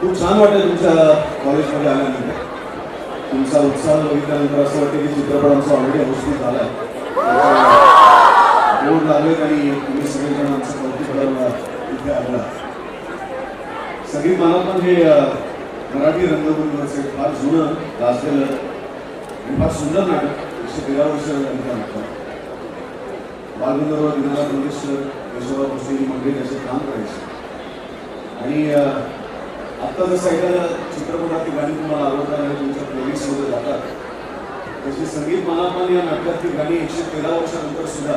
खूप छान वाटतं तुमच्या कॉलेजमध्ये आल्यानंतर. तुमचा उत्साह बघितल्यानंतर असं वाटतं की चित्रपट आमचा ऑलरेडी अनुष्ठित झाला आहे बोर्ड लागले आणि तुम्ही सगळेजण आमचं कौतुक करायला इथे आला. सगळी मानवपण हे मराठी रंगभूमीवरचं एक फार जुनं गाजलेलं आणि फार सुंदर नाटक एकशे तेरा वर्ष झाली त्या बालगंधर्व दिनानाथ मंगेशकर यशोबा भोसले मंडळी त्याचे काम करायचे. आणि आता जर जसं एखाद्या चित्रपटातली गाणी तुम्हाला आवडतात आणि तुमच्या प्लेलिस्टमध्ये जातात तशी संगीत मनापान या नाटकातली गाणी एकशे तेरा वर्षानंतर सुद्धा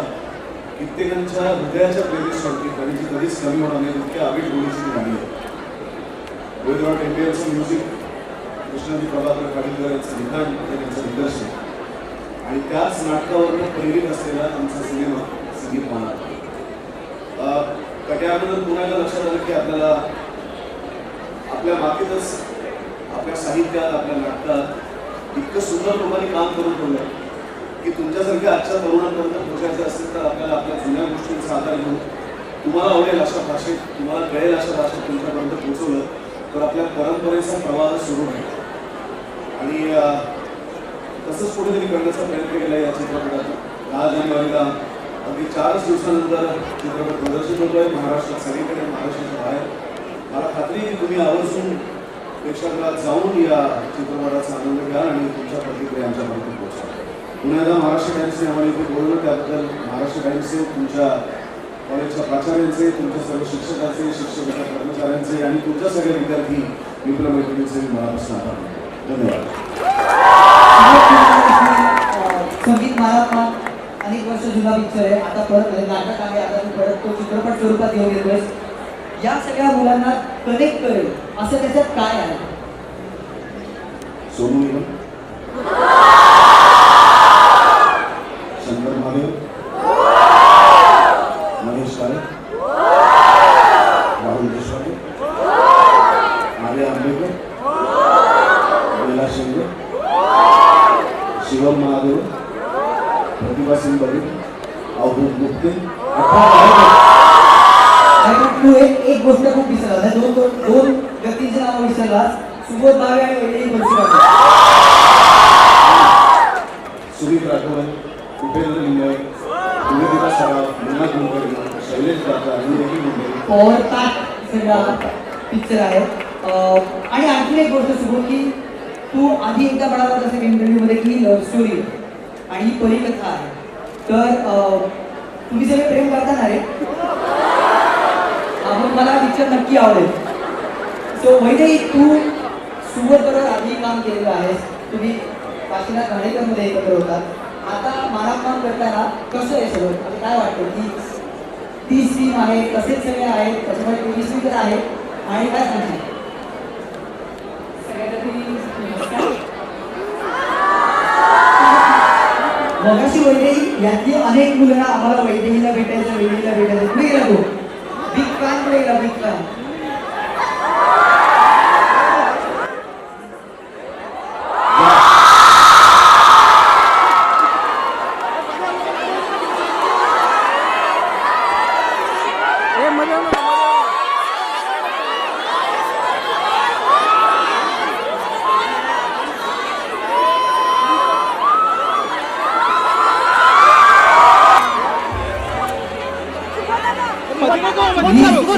कित्येकांच्या हृदयाच्या प्लेलिस्टवरती गाणीची कधीच कमी होणार नाही इतक्या आविट गोळीची ती गाणी आहे गोविंदराव टेंबेचं म्युझिक कृष्णाजी प्रभाकर पाटीलकर यांचं लिखाण त्यांचं दिग्दर्शन आणि त्याच नाटकावरनं प्रेरित असलेला आमचा सिनेमा संगीत मनापान कट्यानंतर पुण्याला लक्षात आलं की आपल्याला आपल्या मातीतच आपल्या साहित्यात आपल्या नाटकात इतकं सुंदर लोकांनी काम करून ठेवलं की तुमच्यासारख्या आजच्या तरुणांपर्यंत पोहोचायचं असेल तर आपल्याला आपल्या जुन्या गोष्टींचा आधार घेऊन तुम्हाला आवडेल अशा भाषेत तुम्हाला कळेल अशा भाषेत तुमच्यापर्यंत पोहोचवलं तर आपल्या परंपरेचा प्रवाह सुरू आहे आणि तसंच कुठेतरी करण्याचा प्रयत्न केला या चित्रपटात. दहा जानेवारीला अगदी चारच दिवसानंतर चित्रपट प्रदर्शित होतोय. महाराष्ट्रात सगळीकडे महाराष्ट्राच्या बाहेर. मला खात्री तुम्ही आवर्जून प्रेक्षकात जाऊन या चित्रपटाचा आनंद घ्या आणि तुमच्या प्रतिक्रिया आमच्यापर्यंत पोहोचा. पुन्हा एकदा महाराष्ट्र टाइम्सने आम्हाला इथे बोलवलं त्याबद्दल महाराष्ट्र टाइम्सचे तुमच्या कॉलेजच्या प्राचार्यांचे तुमच्या सर्व शिक्षकांचे शिक्षकाच्या कर्मचाऱ्यांचे आणि तुमच्या सगळ्या विद्यार्थी मित्रमैत्रिणींचे मी मनापासून आभार धन्यवाद. संगीत महाराष्ट्र अनेक वर्ष जुना पिक्चर आहे. आता परत नाटक आहे. आता परत तो चित्रपट स्वरूपात घेऊन येतोय. या सगळ्या मुलांना कनेक्ट करेल. असं त्याच्यात काय आहे? सोनू निगम शंकर महादेव महेश काळे राहुल देशपांडे आर्या आंबेकर बेला शिंदे शिवम महादेव प्रतिभा सिंग बघेल अवधूत गुप्ते अठरा कार्यक्रम आणि पण तू एक एक गोष्ट खूप विसरला दोन व्यक्तींचे नाव विसरलास सुबोध भावे आणि वैदेही परशुराम सुमित राठोड उपेंद्र लिंगाय निवेदिता सराफ मीना कुलकर्णी शैलेश अनुरेखी मुंडे. और ताट सगळा पिक्चर आहे. आणि आणखी एक गोष्ट सुबोध की तू आधी एकदा म्हणाला जसं इंटरव्ह्यूमध्ये की लव्ह स्टोरी आणि ही परिकथा आहे. तर तुम्ही सगळे प्रेम करता ना रे? मला पिक्चर नक्की आवडेल. सो वैदेही तू बरोबर आधी काम केलेलं आहेस. तुम्ही काशीनाथ घाणेकरमध्ये एकत्र होतात आता काम करताना कसं आहे सगळं? म्हणजे काय वाटतं की तीस टीम आहे तसेच सगळे आहेत त्याच्यामध्ये पोलीस तर आहे. आणि काय सांगशील? नमस्कार. मगाशी वैदेही यातली अनेक मुलं आम्हाला वैदेहीला भेटायचं वैदेहीला भेटायचं. कुठे गेला तो? बिग फॅन कुठे गेला बिग फॅन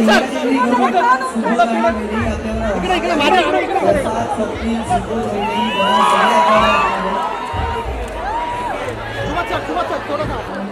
그만 차 그만 차 돌아가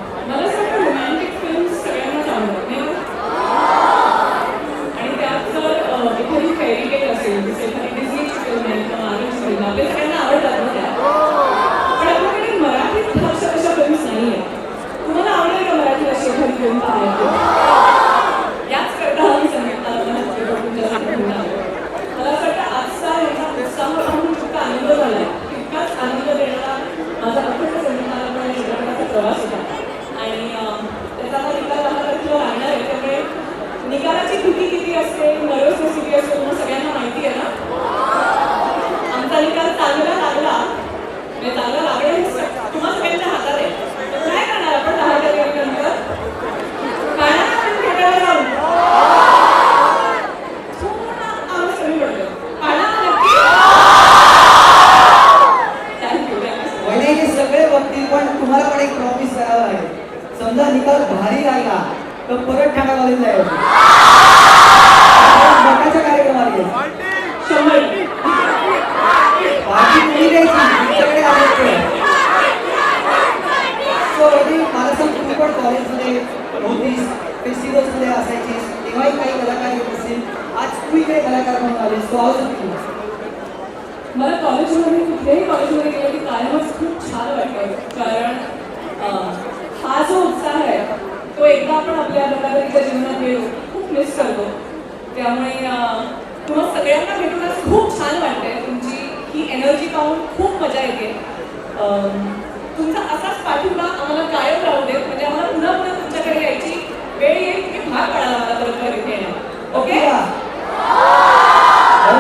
एकदा आपण आपल्या बरोबरीच्या जीवनात येऊ खूप मिस करतो. त्यामुळे तुम्हा सगळ्यांना भेटूनच खूप छान वाटतंय. तुमची ही एनर्जी पाहून खूप मजा येते. तुमचा असाच पाठिंबा आम्हाला कायम राहू दे म्हणजे आम्हाला पुन्हा पुन्हा तुमच्याकडे यायची वेळ येईल तुम्ही भाग पडाल आम्हाला परत परत येणार ओके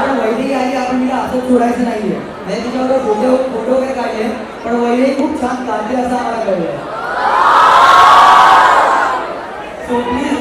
पण वैदिक आली आपण तिला असं सोडायचं नाहीये. म्हणजे तिच्याबरोबर फोटो फोटो वगैरे काढले पण वैदिक खूप छान काढले असं आम्हाला कळलं. सो प्लीज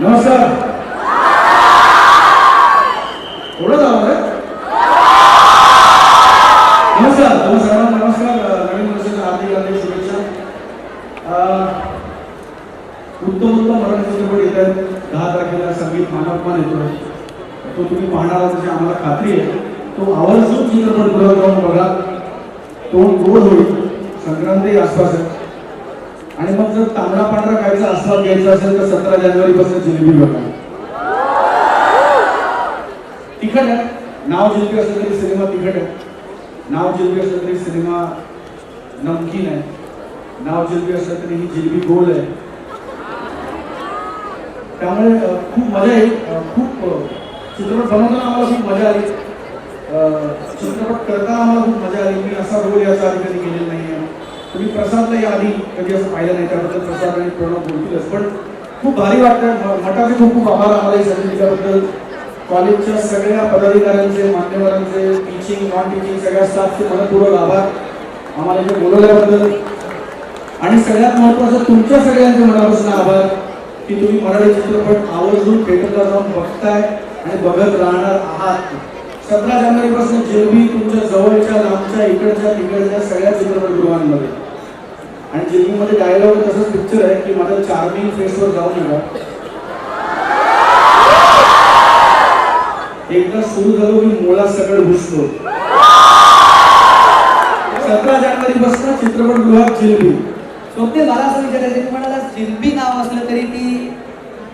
नमस्कार एवढं जावं रे नमस्कार तुम्हा सर्वांना नमस्कार अं, नवीन वर्षाच्या हार्दिक हार्दिक शुभेच्छा अं, उत्तम उत्तम मराठी चित्रपट येत आहेत दहा तारखेला संगीत मानवमान येतोय तो तुम्ही पाहणार आहात याची आम्हाला खात्री आहे तो आवर्जून चित्रपट गृहात जाऊन बघा तो गोड होईल संक्रांती आसपास आहे आणि मग जर तांबडा पांढरा खायचा आस्वाद घ्यायचा असेल तर सतरा जानेवारी पासून जिलेबी बघा तिखट आहे. नाव जिलबी असलं तरी सिनेमा तिखट आहे. नाव जिलबी असलं तरी सिनेमा नमकीन आहे. नाव जिलबी असलं तरी ही जिलबी गोड आहे. त्यामुळे खूप मजा येईल. खूप चित्रपट बनवताना आम्हाला खूप मजा आली. चित्रपट करताना आम्हाला खूप मजा आली. मी असा रोल याचा आधी कधी केलेला नाही. तुम्ही प्रसादला या आधी कधी असं पाहिलं नाही त्याबद्दल प्रसाद आणि प्रणव बोलतीलच. पण खूप भारी वाटतं मठाचे खूप खूप आभार आम्हाला संधी दिल्याबद्दल. कॉलेजच्या सगळ्या पदाधिकाऱ्यांचे मान्यवरांचे टीचिंग नॉन टीचिंग सगळ्या स्टाफचे मनपूर्वक आभार. आम्हाला इथे बोलवल्याबद्दल. आणि सगळ्यात महत्त्वाचं तुमच्या सगळ्यांचे मनापासून आभार की तुम्ही मराठी चित्रपट आवर्जून थिएटरला जाऊन बघताय आणि बघत राहणार आहात. सतरा जानेवारीपासून जिलबी तुमच्या जवळच्या लांबच्या इकडच्या तिकडच्या सगळ्या चित्रपटगृहांमध्ये आणि जिलबीमध्ये डायलॉग तसंच पिक्चर आहे की माझ्या चार्मिंग फेसवर जाऊ नका एकदा सुरू झालो की मुळा सगळं घुसलो. सतरा जानेवारी पासून चित्रपटगृहात जिलबी स्वप्ने मला असं विचारायचं की म्हणाला जिलबी नाव असलं तरी ती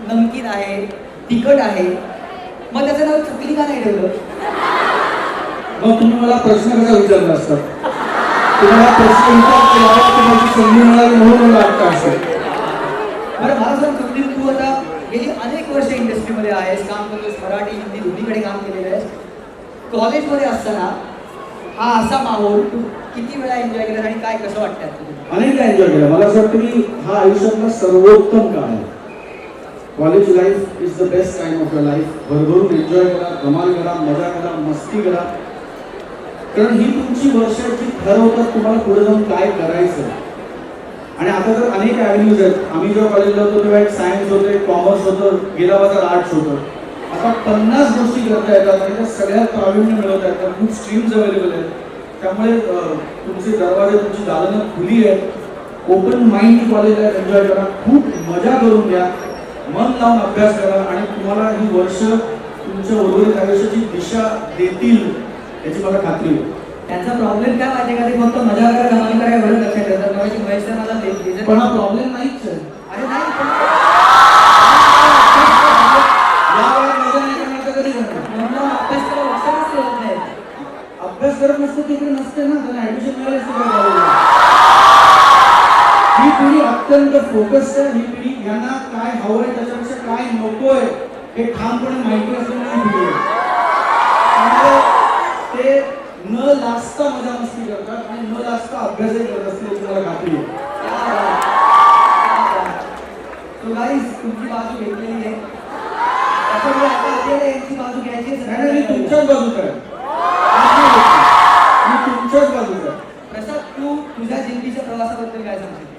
नमकीन आहे तिखट आहे मग त्याचं नाव चकली का नाही ठेवलं? मग तुम्ही मला प्रश्न कसा विचारला असतात तुम्हाला प्रश्न विचारला तुम्हाला संधी मिळाली म्हणून मला वाटतं असेल बरं मला सांग स्वप्नील तू आता गेली अनेक वर्ष इंडस्ट्रीमध्ये आहेस काम करतोस मराठी हिंदी दोन्हीकडे काम केलेलं आहेस. कॉलेजमध्ये असताना हा असा माहोल तू किती वेळा एन्जॉय केला आणि काय कसं वाटतं अनेकदा एन्जॉय केला. मला असं वाटतं की हा आयुष्यातला सर्वोत्तम काळ आहे. College life is the best time of your life भरभरून एन्जॉय करा धमाल करा मजा करा मस्ती करा. कारण ही तुमची वर्ष जी ठरवतात तुम्हाला पुढे जाऊन काय करायचं. आणि आता तर अनेक ॲव्हन्यूज आहेत. आम्ही जेव्हा कॉलेजला होतो तेव्हा एक सायन्स होतं एक कॉमर्स होतं गेला बाजार आर्ट्स होतं. आता पन्नास गोष्टी करता येतात आणि त्या सगळ्यात प्रावीण्य मिळवता येतात. खूप स्ट्रीम्स अवेलेबल आहेत. त्यामुळे तुमचे दरवाजे तुमची दालनं खुली आहेत. ओपन माइंड कॉलेज आहे एन्जॉय करा. खूप मजा करून घ्या. मन लावून अभ्यास करा आणि तुम्हाला ही वर्ष तुमच्या उर्वरित आयुष्याची दिशा देतील याची मला खात्री आहे. त्यांचा प्रॉब्लेम काय माहिती का? ते फक्त मजा करा धमाल करा एवढं लक्षात ठेवतात मगाशी महेश मला ते- ते- पण हा प्रॉब्लेम नाहीच आहे. अरे नाही तर अभ्यास करत नसतो तिकडे नसते ना त्यांना ऍडमिशन मिळाली असते काय कॉलेजला अत्यंत फोकस आहे. ही पिढी यांना काय हवंय त्याच्यापेक्षा काय नकोय हे ठामपणे माहिती असल्यामुळे ही आहे ते न लाजता मजा मस्ती करतात आणि न लाजता अभ्यासही करत असतील तुम्हाला खात्री तो गाईस तुमची बाजू घेतलेली आहे. त्याच्यामुळे आता आपल्याला यांची बाजू घ्यायची नाही, मी तुमच्याच बाजूचा आहे मी तुमच्याच बाजूचा आहे प्रसाद तू तुझ्या जिंदगीच्या प्रवासाबद्दल काय सांगशील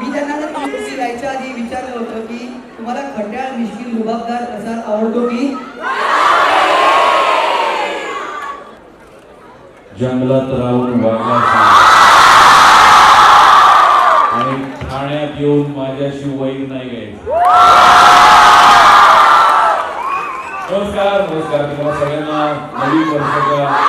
मी त्यांना जर तुम्ही यायच्या आधी विचारलं होतं की तुम्हाला खट्याळ मिश्किल रुबाबदार प्रसाद आवडतो की जंगलात राहून वाघाशी आणि ठाण्यात येऊन माझ्याशी वैर नाही घ्यायचं. नमस्कार नमस्कार. तुम्हाला सगळ्यांना नवीन वर्षाच्या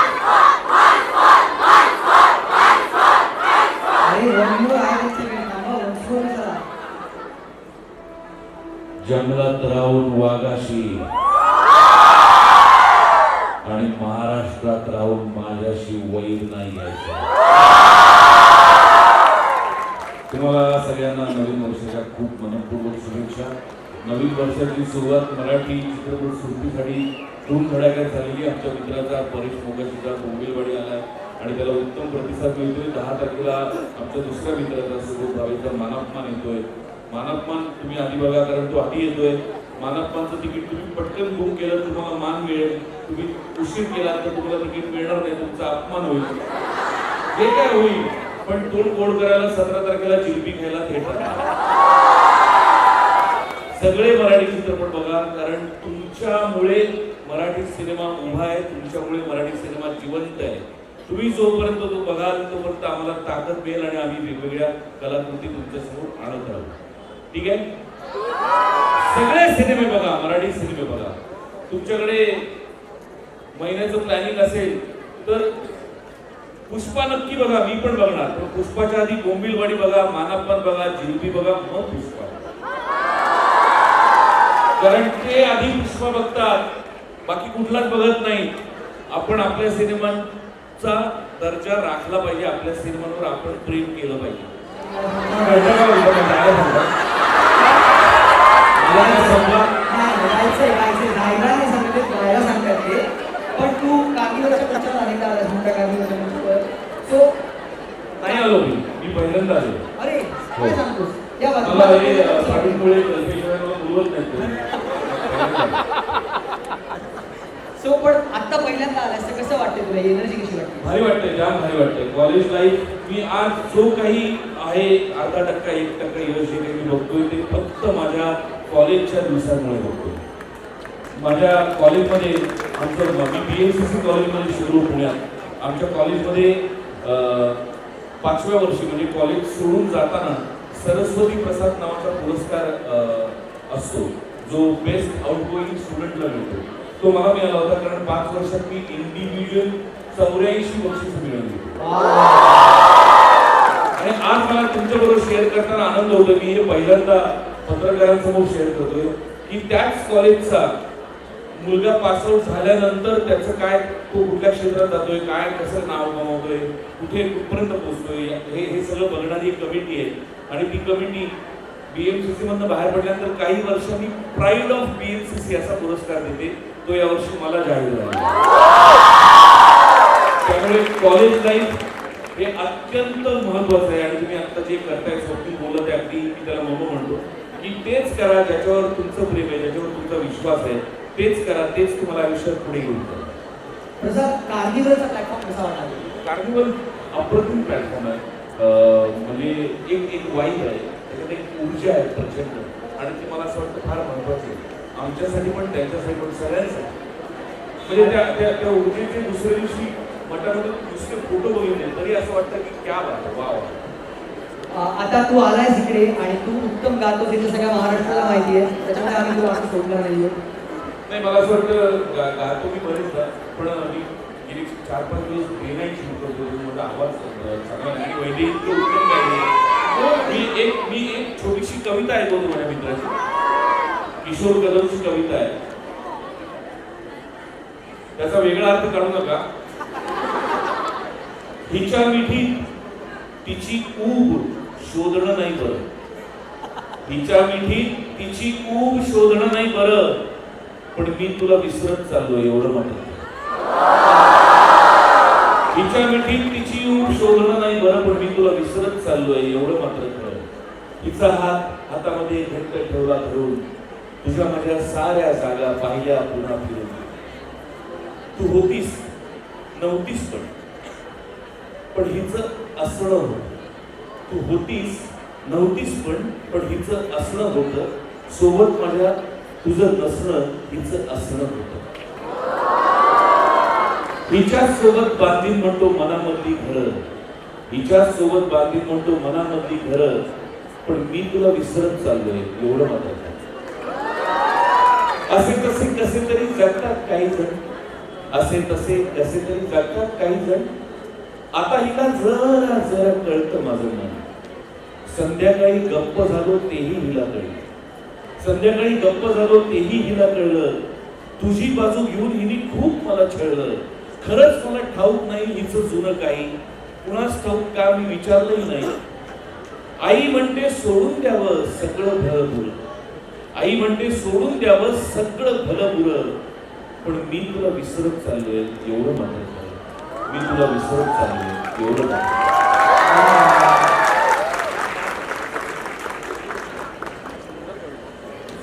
नवीन वर्षाची सुरुवात मराठी चित्रपट सृष्टीसाठी दोन धडाक्यात झालेली आमच्या मित्राचा परेश मोगाशीचा बोंबिलवाडी आलाय. आणि त्याला उत्तम प्रतिसाद मिळतोय. दहा तारखेला आमच्या दुसऱ्या मित्राचा सुरू भावेचा मानापमान येतोय. मानापमान तुम्ही आधी बघा कारण तो आधी येतोय. मानापमानचं तिकीट तुम्ही पटकन बुक केलं तर तुम्हाला मान मिळेल. तुम्ही उशीर केला तर तुम्हाला तिकीट मिळणार नाही. तुमचा अपमान होईल. जे काय होईल. पण तोंड गोड करायला सतरा तारखेला जिलबी खायला थेटर सगळे मराठी चित्रपट बघा कारण तुमच्यामुळे मराठी सिनेमा उभा आहे तुमच्यामुळे मराठी सिनेमा जिवंत आहे. तुम्ही जोपर्यंत तो बघाल तोपर्यंत आम्हाला ताकद मिळेल आणि आम्ही वेगवेगळ्या कलाकृती तुमच्यासमोर आणत राहू. ठीक आहे? सगळे सिनेमे बघा मराठी सिनेमे बघा. तुमच्याकडे महिन्याचं प्लॅनिंग असेल तर पुष्पा नक्की बघा मी पण बघणार. पण पुष्पाच्या आधी बोंबिलवाडी बघा मानापन बघा जिलबी बघा मग पुष्पा. कारण ते आधी पुष्पा बघतात. बाकी कुठलाच बघत नाही. आपण आपल्या सिनेमांचा दर्जा राखला पाहिजे. आपल्या सिनेमांवर आपण प्रेम केलं पाहिजे. पण तू नाही आलो मी. मी पहिल्यांदा आलो. अरे काय हो. सांगतोस? या बाजूला बोलवत नाही. सो पण आता पहिल्यांदा आलास तर कसं वाटतं तुला? एनर्जी कशी वाटते भारी वाटतंय जाम भारी वाटतंय. कॉलेज लाईफ मी आज जो काही आहे अर्धा टक्का एक टक्का यश जे काही मी बघतोय ते फक्त माझ्या कॉलेजच्या दिवसांमुळे बघतोय. माझ्या कॉलेजमध्ये आमचं मी बी एम सी सी कॉलेजमध्ये सुरू पुण्यात. आमच्या कॉलेजमध्ये अं, पाचव्या वर्षी म्हणजे कॉलेज सोडून जाताना सरस्वती प्रसाद नावाचा पुरस्कार अं, असतो. जो बेस्ट आउटगोईंग स्टुडंटला मिळतो. तो मला मिळाला होता कारण पाच वर्षात मी इंडिव्हिज्युअल चौऱ्याऐंशी बक्षीस मिळवली. आणि आज मला तुमच्याबरोबर शेअर करताना आनंद होतो की हे पहिल्यांदा पत्रकारांसमोर शेअर करतोय की त्याच कॉलेजचा मुलगा पासआउट झाल्यानंतर त्याचं काय तो कुठल्या क्षेत्रात जातोय काय कसं नाव कमावतोय कुठे कुठपर्यंत पोहोचतोय हे हे सगळं बघणारी एक कमिटी आहे. आणि ती कमिटी बीएमसीसी मधनं बाहेर पडल्यानंतर काही वर्षांनी प्राईड ऑफ बीएमसीसी असा पुरस्कार देते. तो यावर्षी मला जाहीर झाला. त्यामुळे कॉलेज लाईफ हे अत्यंत महत्वाचं आहे आणि तुम्ही आता जे करताय स्वप्नील बोलत आहे अगदी मी त्याला मम म्हणतो की तेच करा ज्याच्यावर तुमचं प्रेम आहे ज्याच्यावर तुमचा विश्वास आहे तेच करा तेच तुम्हाला आयुष्यात पुढे घेऊन प्रसाद कार्निवलचा प्लॅटफॉर्म कसा वाटला कार्निवल अप्रतिम प्लॅटफॉर्म आहे. म्हणजे एक एक वाईब आहे. त्याच्यात एक ऊर्जा आहे प्रचंड. आणि ती मला असं वाटतं फार महत्वाची आहे. आमच्यासाठी पण त्यांच्यासाठी पण सगळ्यांसाठी. म्हणजे त्या त्या त्या ऊर्जेचे दुसऱ्या दिवशी मठामध्ये दुसरे फोटो बघितले तरी असं वाटतं की क्या बात वा वा आता तू आलायस इकडे आणि तू उत्तम गातोस हे तर सगळ्या महाराष्ट्राला माहिती आहे. त्याच्यामुळे आम्ही तुला असं सोडणार नाहीये. नाही मला असं वाटतं गा- गातो मी बरेचदा पण मी गेली चार पाच दिवस करतो जो माझा आवाज चांगला नाही आणि वैद्य इतकं उत्तम गायले मी एक मी एक छोटीशी कविता ऐकवतो माझ्या मित्राची. किशोर कदमची कविता आहे. त्याचा वेगळा अर्थ काढू नका. हिच्या मिठीत तिची ऊब शोधणं नाही बरं. हिच्या मिठीत तिची ऊब शोधणं नाही बरं. पण मी तुला विसरत चाललोय एवढं म्हणत हिच्या मिठीत तिची तू शोधणं नाही बरं पण मी तुला विसरत चाललोय एवढं मात्र कळ तिचा हात हातामध्ये घट्ट ठेवला धरून तुझ्या माझ्या साऱ्या जागा पाहिल्या पुन्हा फिरून. तू होतीस नव्हतीस पण. पण हिचं असणं होतं. तू होतीस नव्हतीस पण पण हिचं असणं होतं. सोबत माझ्या तुझं नसणं हिचं असणं होतं. हिच्या सोबत म्हणतो मनामधली घर. हिच्यासोबत सोबत म्हणतो मनामधली घर. पण मी तुला विसरत चाललोय एवढं मात्र असे तसे कसे तरी जगतात काही जण. असे तसे कसे तरी जगतात काही जण. आता हिला जरा जरा कळतं माझं मन. संध्याकाळी गप्प झालो तेही हिला कळलं. संध्याकाळी गप्प झालो तेही हिला कळलं. तुझी बाजू घेऊन हिने खूप मला छळलं. खरंच मला ठाऊक नाही हिचं जुनं काही. कुणाच ठाऊक का मी विचारलंही नाही. आई म्हणते सोडून द्यावं सगळं भलं बुर. आई म्हणते सोडून द्यावं सगळं भलं बुर. पण मी तुला विसरत चाललोय एवढं मात्र मी तुला विसरत चाललोय एवढं मात्र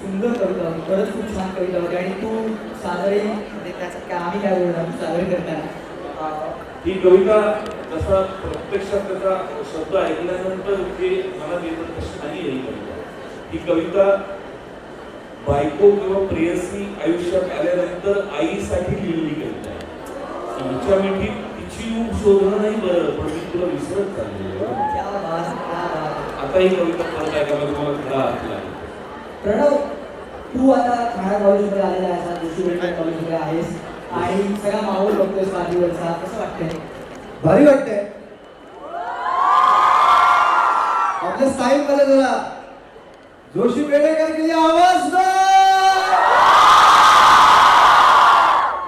सुंदर कविता खरंच खूप छान कविता होती आणि तू साधारण त्याचं काय आम्ही काय बोलणार तू सादर करताना अं, ही कविता जसा प्रत्यक्षात त्याचा शब्द ऐकल्यानंतर जे मला येतं तशी नाही ही कविता. ही कविता बायको किंवा प्रेयसी आयुष्यात आल्यानंतर आईसाठी लिहिलेली कविता आहे. हिच्या मिठीत तिची ऊब शोधणं नाही बरं पण मी तुला विसरत चाललेलो आता ही कविता परत ऐकायला तुम्हाला खरा अर्थ लागेल प्रणव तू आता ठाणा कॉलेजमध्ये आलेला आहेस दुसरीकडे जोशी कॉलेजमध्ये आहेस. आणि सगळा माहोल बघतोयस पाठीवरचा कसं वाटतंय? भारी वाटतंय. आपल्या स्टाईल मला जरा जोशी पेडेकर के? आवाज? दो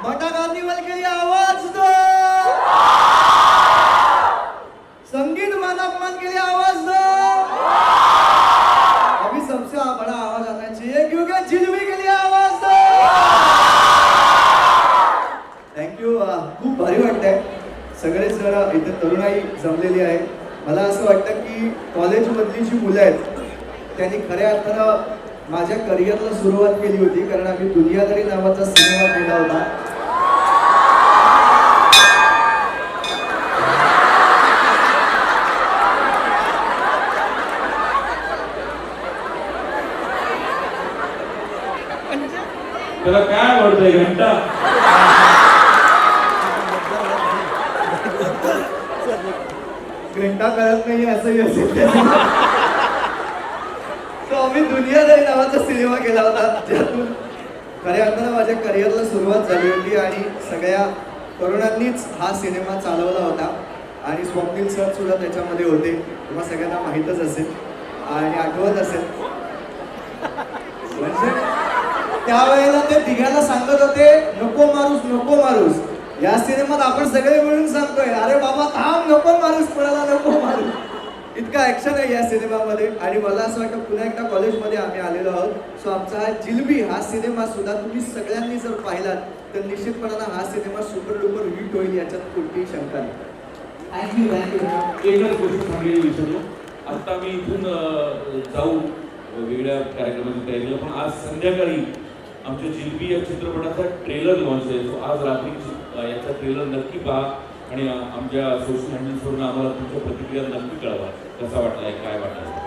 मटा कार्निवल के लिए आवाज दो संगीत मान अपमान के लिए आवाज दो अभी सबसे बड़ा आवाज आना चाहिए क्योंकि जिलबी के लिए आवाज दो थँक्यू खूप भारी वाटतंय सगळेच जरा इथे तरुणाई जमलेली आहे मला असं वाटतं की कॉलेजमधली जी मुलं आहेत. त्यांनी खऱ्या अर्थानं माझ्या करिअरला सुरुवात केली होती कारण आम्ही दुनियादारी नावाचा सिनेमा केला होता. त्याला काय आवडतंय घंटा? घंटा कळत नाही असंही असेल. मी आम्ही दुनियादारी नावाचा सिनेमा केला होता. त्यातून खऱ्या अर्थानं माझ्या करिअरला सुरुवात झाली होती आणि सगळ्या तरुणांनीच हा सिनेमा चालवला होता. आणि स्वप्नील सर सुद्धा त्याच्यामध्ये होते. तुम्हाला सगळ्यांना माहीतच असेल. आणि आठवत असेल. म्हणजे त्यावेळेला ते तिघांना सांगत होते नको मारूस नको मारूस. या सिनेमात आपण सगळे मिळून सांगतोय. अरे बाबा थांब नको मारूस कोणाला नको मारूस ऍक्शन आहे या सिनेमामध्ये. आणि मला असं वाटतं पुन्हा एकदा कॉलेजमध्ये आम्ही आलेलो आहोत. सो आमचा हा जिलबी हा सिनेमा सुद्धा तुम्ही सगळ्यांनी जर पाहिलात तर निश्चितपणानं हा सिनेमा सुपर डुपर हिट होईल याच्यात कोणतीही शंका नाही. थँक्यू थँक्यू एकच गोष्ट विसरलो. मी इथून जाऊ वेगळ्या कार्यक्रमाची तयारीला पण आज संध्याकाळी आमच्या जिलबी या चित्रपटाचा ट्रेलर लॉन्च आहे. सो आज रात्री याचा ट्रेलर नक्की पहा. आणि आमच्या सोशल हँडल्सवरून आम्हाला तुमच्या प्रतिक्रिया नक्की कळवा कसा वाटलाय काय वाटलाय